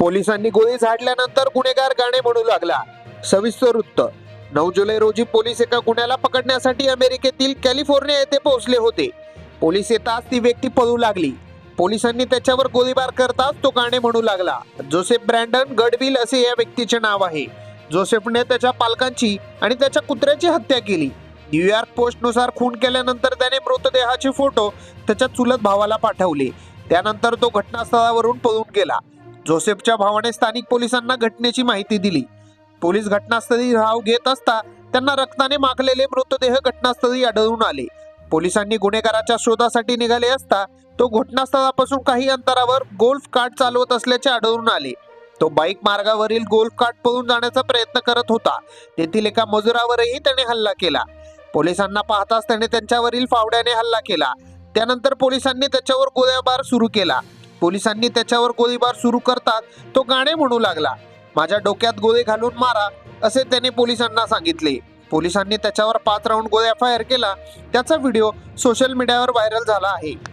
पोलिसांनी गोळी झाडल्यानंतर गुन्हेगार गाणे म्हणू लागला. सविस्तर वृत्त. नऊ जुलै रोजी पोलीस एका गुन्ह्याला पकडण्यासाठी अमेरिकेतील कॅलिफोर्निया येथे पोहोचले होते. पोलीस येताच ती व्यक्ती पळू लागली. पोलिसांनी त्याच्यावर गोळीबार करताच तो गाणे म्हणू लागला. जोसेफ ब्रँडन गडविल असे या व्यक्तीचे नाव आहे. जोसेफने त्याच्या पालकांची आणि त्याच्या कुत्र्याची हत्या केली. न्यूयॉर्क पोस्टनुसार खून केल्यानंतर त्याने मृतदेहाचे फोटो त्याच्या चुलत भावाला पाठवले. त्यानंतर तो घटनास्थळावरून पळून गेला. जोसेफच्या भावाने स्थानिक पोलिसांना घटनेची माहिती दिली. पोलीस घटनास्थळी धाव घेत असता त्यांना रक्ताने माखलेले मृतदेह घटनास्थळी आढळून आले. पोलिसांनी गुन्हेगाराच्या शोधासाठी निघाले असता तो घटनास्थळापासून काही अंतरावर गोल्फ कार्ट चालवत असल्याचे आढळून आले. तो बाईक मार्गावरील गोल्फ कार्ट पळून जाण्याचा प्रयत्न करत होता. तेथील एका मजुरावरही त्याने हल्ला केला. पोलिसांना पाहताच त्याने त्यांच्यावरील फावड्याने हल्ला केला. त्यानंतर पोलिसांनी त्याच्यावर गोळ्याबार सुरू केला. पोलिसांनी त्याच्यावर गोळीबार सुरू करतात. तो गाणे म्हणू लागला. माझ्या डोक्यात गोळे घालून मारा असे त्याने पोलिसांना सांगितले. पोलिसांनी त्याच्यावर पाच राऊंड गोळ्या फायर केला. त्याचा व्हिडिओ सोशल मीडियावर व्हायरल झाला आहे.